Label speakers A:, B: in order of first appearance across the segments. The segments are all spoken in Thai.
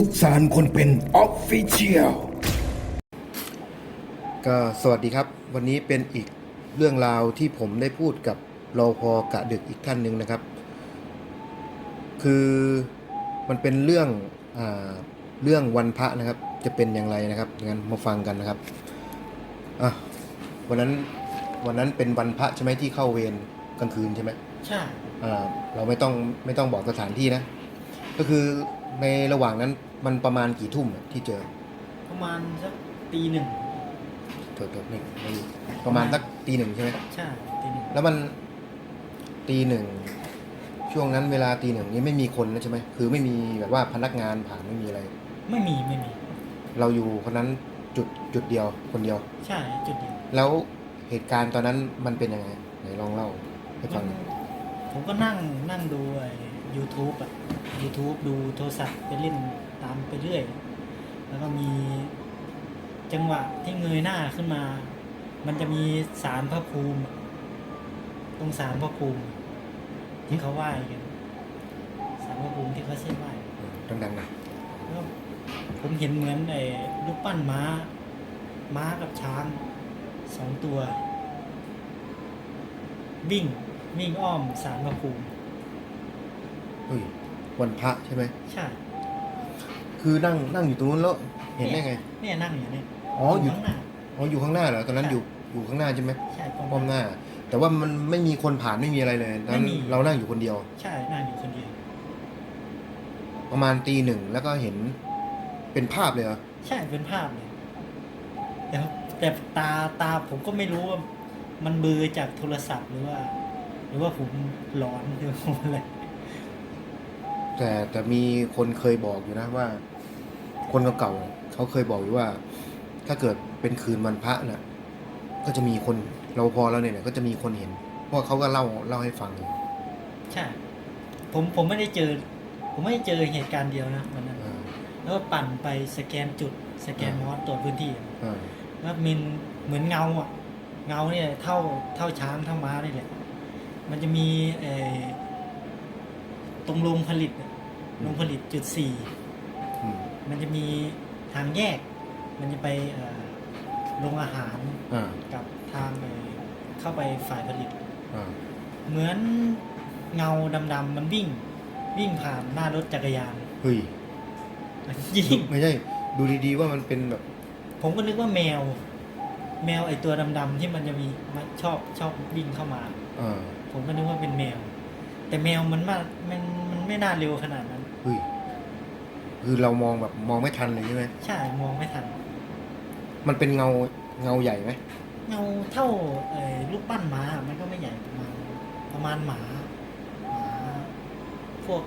A: สุขสารคนเป็นออฟฟิเชียล
B: ก็สวัสดีครับ วันนี้เป็นอีกเรื่องราวที่ผมได้พูดกับรอพอกะดึกอีกท่านหนึ่งนะครับ คือมันเป็นเรื่องอาเรื่องวันพระนะครับ จะเป็นอย่างไรนะครับงั้นมาฟังกันนะครับอะวันนั้นวันนั้นเป็นวันพระใช่ไหมที่เข้าเวรกลางคืนใช่ไหม
C: ใช่
B: อ่าเราไม่ต้องไม่ต้องบอกสถานที่นะ ก็คือ ในระหว่างนั้นมันประมาณกี่ทุ่มอะที่เจอ
C: ประมาณสักตีหนึ่ง
B: เถิดเถิดนี่ไม่ประมาณสักตีหนึ่งใช่ไหม
C: ใช่ตีหนึ่ง
B: แล้วมันตีหนึ่งช่วงนั้นเวลาตีหนึ่งนี้ไม่มีคนนะใช่ไหมคือไม่มีแบบว่าพนักงานผ่านไม่มีอะไร
C: ไม่มีไม่มี
B: เราอยู่คนนั้นจุดจุดเดียวคนเดียว
C: ใช่จุดเดียว
B: แล้วเหตุการณ์ตอนนั้นมันเป็นยังไงไหนลองเล่าให้ฟังหน่อย
C: ผมก็นั่งนั่งดูไอ้ YouTube อะ YouTube ดูโทรศัพท์ไปเล่นตามไปเรื่อย แล้วก็มีจังหวะที่เงยหน้าขึ้นมา มันจะมีสารพระภูมิอะตรงสารพระภูมิที่เขาไหว้กันสารพระภูมิที่เขาเส้นไหว้
B: ดังๆหนะ
C: แล้วผมเห็นเหมือนไอ้รูปปั้นม้า ม้ากับช้างสองตัว วิ่งวิ่งอ้อมสารพระภูมิ
B: เฮ้ย วันพระใช่ไหม
C: ใช่
B: คือนั่งนั่งอยู่ตรงนู้นแล้วเห็นได้ไง
C: เนี่ยนั่งอย่างนี้
B: อ๋ออยู่
C: ข้างหน้า
B: อ๋ออยู่ข้างหน้าเหรอตอนนั้นอยู่อยู่ข้างหน้าใช่ไหม
C: ใช่ป้อ
B: ป้อมหน้า แต่ว่ามันไม่มีคนผ่านไม่มีอะไรเลยตอนนั้น
C: ไม่มี
B: เรานั่งอยู่คนเดียว
C: ใช่นั่งอยู่คนเดียว
B: ประมาณตีหนึ่งแล้วก็เห็นเป็นภาพเลยเหรอ
C: ใช่เป็นภาพเลยแต่แต่ตาตาผมก็ไม่รู้ว่า มันเบลอจากโทรศัพท์หรือว่า หรือว่าผมหลอนหรือว่าอะไร
B: แต่แต่มีคนเคยบอกอยู่นะว่า คนเก่าๆเนี่ยเขาเคยบอกอยู่ว่า ถ้าเกิดเป็นคืนวันพระน่ะ ก็จะมีคนเราพอแล้วเนี่ยก็จะมีคนเห็น เพราะเขาก็เล่าเล่าให้ฟัง
C: ใช่ผมผมไม่ได้เจอ ผมไม่ได้เจอเหตุการณ์เดียวนะวันนั้น
B: อ่า
C: แล้วก็ปั่นไปสแกนจุดสแกนมอสตรวจพื้นที่
B: อ่า
C: แล้วมินเหมือนเงาอะ เงาเนี่ยเท่าเท่าช้างเท่าม้านี่แหละมันจะมีเออ ตรงโรงผลิตอะโรงผลิตจุดสี่
B: อืม
C: มันจะมีทางแยก มันจะไปเอ่อโรงอาหาร
B: อ่า
C: กับทางเอ่อเข้าไปฝ่ายผลิต
B: อ่า
C: เหมือนเงาดำๆมันวิ่ง วิ่งผ่านหน้ารถจักรยาน
B: เฮ้ย
C: ยิง
B: ไม่ใช่ดูดีๆว่ามันเป็นแบบ
C: ผมก็นึกว่าแมว แมวไอตัวดำๆที่มันจะมีมันชอบชอบวิ่งเข้ามา
B: อ่า
C: ผมก็นึกว่าเป็นแมว แต่แมวมันมามันมันไม่น่าเร็วขนาดนั้น
B: เฮ้ยคือเรามองแบบมองไม่ทันเลยใช่ไหม
C: ใช่มองไม่ทัน
B: มันเป็นเงาเงาใหญ่ไหม
C: เงาเท่าเอ่อลูกปั้นหมามันก็ไม่ใหญ่ประมาณประมาณหมาหมาพวก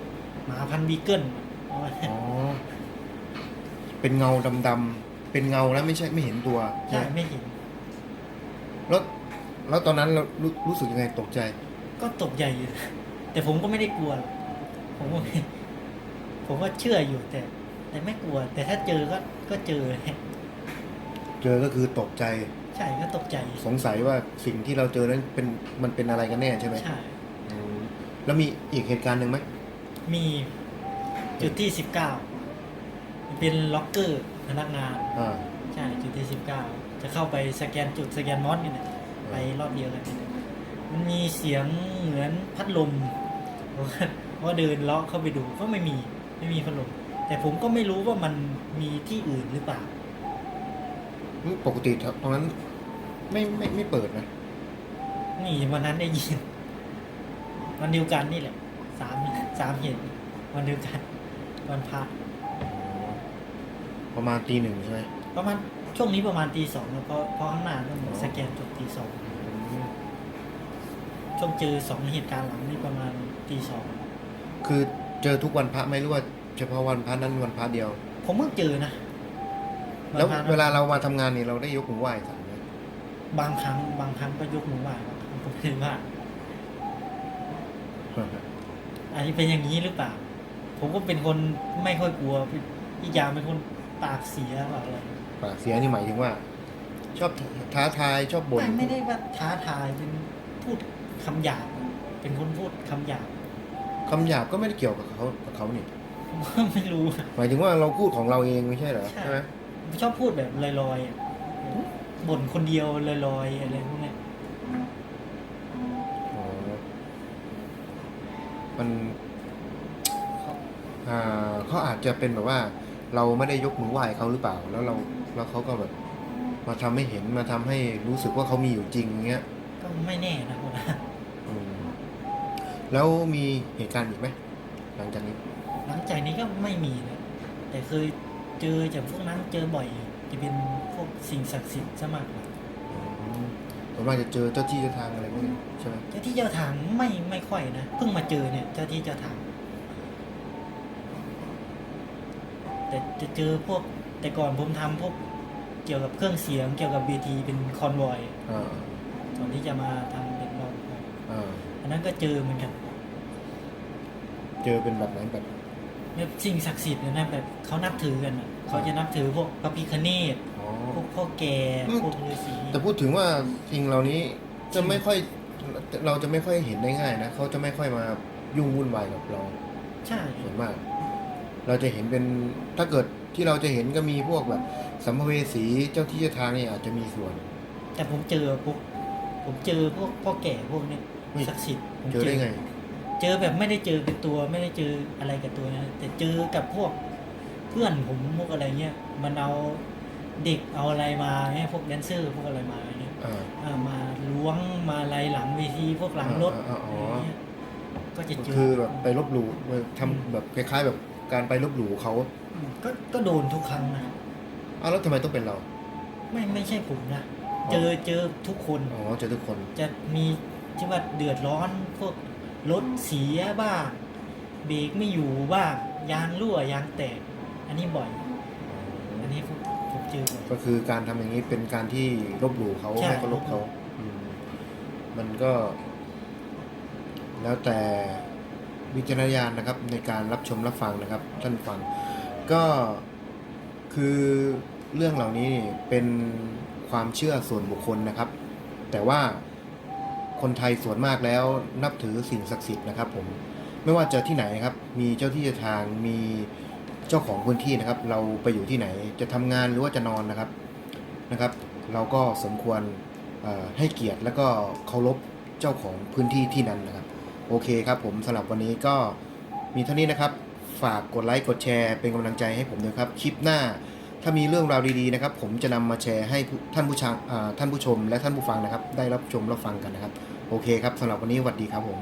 C: หมาพันธุ์บีเกิลประมาณนั้น
B: อ๋อ เป็นเงาดำๆเป็นเงาแล้วไม่ใช่ไม่เห็นตัว
C: ใช่
B: ไหม
C: ไม่เห็น
B: แล้วแล้วตอนนั้นเรารู้รู้สึกยังไงตกใจ
C: ก็ตกใจอยู่ แต่ผมก็ไม่ได้กลัวหรอกผมก็ไม่ผมก็เชื่ออยู่แต่ แต่ไม่กลัว แต่ถ้าเจอก็ก็เจอ
B: เจอก็คือตกใจ
C: ใช่ก็ตกใจ
B: สงสัยว่าสิ่งที่เราเจอนั้นเป็นมันเป็นอะไรกันแน่ใช่ไหม
C: ใช่
B: อืมแล้วมีอีกเหตุการณ์หนึ่งไหม
C: มีจุดที่สิบเก้าเป็นล็อกเกอร์พนักงาน
B: อ่า
C: ใช่จุดที่สิบเก้าจะเข้าไปสแกนจุดสแกนมอสนี่แหละไปรอบเดียวกันนี่แหละมันมีเสียงเหมือนพัดลม ผมก็ผมก็เดินเลาะเข้าไปดูก็ไม่มีไม่มีพัดลมแต่ผมก็ไม่รู้ว่ามันมีที่อื่นหรือเปล่า
B: ปกติตรงนั้นไม่ไม่ไม่เปิดนะ
C: นี่วันนั้นได้ยินวันเดียวกันนี่แหละสามสามเหตุวันเดียวกันวันพระ
B: ประมาณตีหนึ่งใช่ไหม
C: ประมาณช่วงนี้ประมาณตีสองแล้วเพราะเพราะข้างหน้าต้อง
B: อ๋อ
C: สแกนจบตีสองช่วงเจอสองเหตุการณ์หลังนี่ประมาณ ตีสอง
B: คือเจอทุกวันพระไหมหรือว่าเฉพาะวันพระนั้นวันพระเดียว
C: ผมเพิ่งเจอนะ
B: แล้ว
C: บางครั้ง
B: เวลาเรามาทำงานนี่เราได้ยกมือไหว้สันไหม
C: บางครั้ง บางครั้งก็ยกมือไหว้บางครั้งก็ไม่ได้ไหว่าอันนี้เป็นอย่างนี้หรือเปล่า ผมก็เป็นคนไม่ค่อยกลัวอีกอย่างเป็นคนปากเสียแบบอะไร
B: ปากเสียนี่หมายถึงว่า ชอบท้าทายชอบบ่น
C: ไม่ไม่ได้ว่าท้าทายเป็นพูดคำหยาบเป็นคนพูดคำหยาบ
B: คำหยาบก็ไม่ได้เกี่ยวกับเขากับเขานี่
C: กผมก็ไม่รู้อะ
B: หมายถึงว่าเราพูดของเราเองไม่ใช่เหรอ
C: ใช่
B: ใช่ไหม
C: ผมชอบพูดแบบลอยๆอะบ่นคนเดียวลอยๆอะไรพวกเนี้ย
B: อ๋อมันเขาอ่าเขาอาจจะเป็นแบบว่า เราไม่ได้ยกมือไหว้เขาหรือเปล่า แล้วเราแล้วเขาก็แบบ มาทำให้เห็นมาทำให้รู้สึกว่าเขามีอยู่จริงอย่างเงี้ย
C: ก็ไม่แน่นะผมว่า
B: อืม แล้วมีเหตุการณ์อีกไหมหลังจากนี้
C: หลังจากนี้ก็ไม่มีนะแต่เคยเจอจากพวกนั้นเจอบ่อยจะเป็นพวกสิ่งศักดิ์สิทธิ์ซะมากกว่า
B: อืมผมว่าจะเจอเจ้าที่เจ้าทางอะไรพวกนี้ใช่ไหม
C: เจ้าที่เจ้าทางไม่ไม่ค่อยนะเพิ่งมาเจอเนี่ยเจ้าที่เจ้าทาง แต่จะเจอพวกแต่ก่อนผมทำพวกเกี่ยวกับเครื่องเสียง เกี่ยวกับเวทีเป็นคอนวอย
B: อ่า
C: ก่อนที่จะมาทำเป็นรอง
B: อ่า
C: อันนั้นก็เจอเหมือนกัน
B: เจอเป็นแบบไหนแบบ
C: แบบสิ่งศักดิ์สิทธิ์เนยนะแบบเขานับถือกันอะเขาจะนับถือพวกพระพิคเนต
B: อ๋อ
C: พวกพ่อแก่
B: อืม
C: พวกฤาษี
B: แต่พูดถึงว่าสิ่งเหล่านี้จะไม่ค่อยเราจะไม่ค่อยเห็นได้ง่ายนะเขาจะไม่ค่อยมายุ่งวุ่นวายกับเรา
C: ใช่
B: ส่วนมาก เราจะเห็นเป็นถ้าเกิดที่เราจะเห็นก็มีพวกแบบสัมภเวสีเจ้าที่เจ้าทางนี่อาจจะมีส่วน
C: แต่ผมเจอพวกผมเจอพวกพ่อแก่พวกเนี้ย
B: เฮ้ย
C: ศักดิ์สิทธิ์ผม
B: เจอได้ไง
C: เจอแบบไม่ได้เจอเป็นตัว ไม่ได้เจออะไรกับตัวนะแต่เจอกับพวกเพื่อนผมพวกอะไรเงี้ยมันเอาเด็กเอาอะไรมาเนี่ยพวกแดนเซอร์พวกอะไรมาเนี่ย
B: อ่า
C: อ่ามาล้วงมาอะไรหลังเวทีพวกหลังรถ
B: อ่าอ่าอ๋ออะ
C: ไรเงี้ยก็จะเจอ
B: คือแบบไปลบหลู่ทำแบบคล้ายๆ แบบการไปลบหลู่เขา
C: อืมก็ก็โดนทุกครั้งนะ
B: อ้าวแล้วทำไมต้องเป็นเรา
C: ไม่ไม่ใช่ผมนะ
B: อ๋อ
C: เจอเจอทุกคน
B: อ๋อเจอทุกคน
C: จะมีที่ว่าเดือดร้อนพวก รถเสียบ้างเบรกไม่อยู่บ้างยางรั่วยางแตก อันนี้บ่อย อันนี้ผมผมเจอบ่อย
B: ก็คือการทำอย่างนี้เป็นการที่ลบหลู่เขา
C: ใช่
B: ไม่เคารพเขาอืมมันก็ แล้วแต่วิจารณญาณนะครับ ในการรับชมรับฟังนะครับ ท่านฟัง ก็คือเรื่องเหล่านี้นี่เป็นความเชื่อส่วนบุคคลนะครับ แต่ว่า คนไทยส่วนมากแล้วนับถือสิ่งศักดิ์สิทธิ์นะครับ ผมไม่ว่าจะที่ไหนนะครับ มีเจ้าที่เจ้าทางมีเจ้าของพื้นที่นะครับ เราไปอยู่ที่ไหนจะทำงานหรือว่าจะนอนนะครับนะครับ เราก็สมควรให้เกียรติแล้วก็เคารพเจ้าของพื้นที่ที่นั้นนะครับ โอเคครับ ผมสำหรับวันนี้ก็มีเท่านี้นะครับ ฝากกดไลค์กดแชร์เป็นกำลังใจให้ผมด้วยครับ คลิปหน้า ถ้ามีเรื่องราวดีๆนะครับ ผมจะนำมาแชร์ให้ท่านผู้ชมท่านผู้ชม และท่านผู้ฟังนะครับ ได้รับชมรับฟังกันนะครับ โอเคครับสำหรับวันนี้สวัสดีครับผม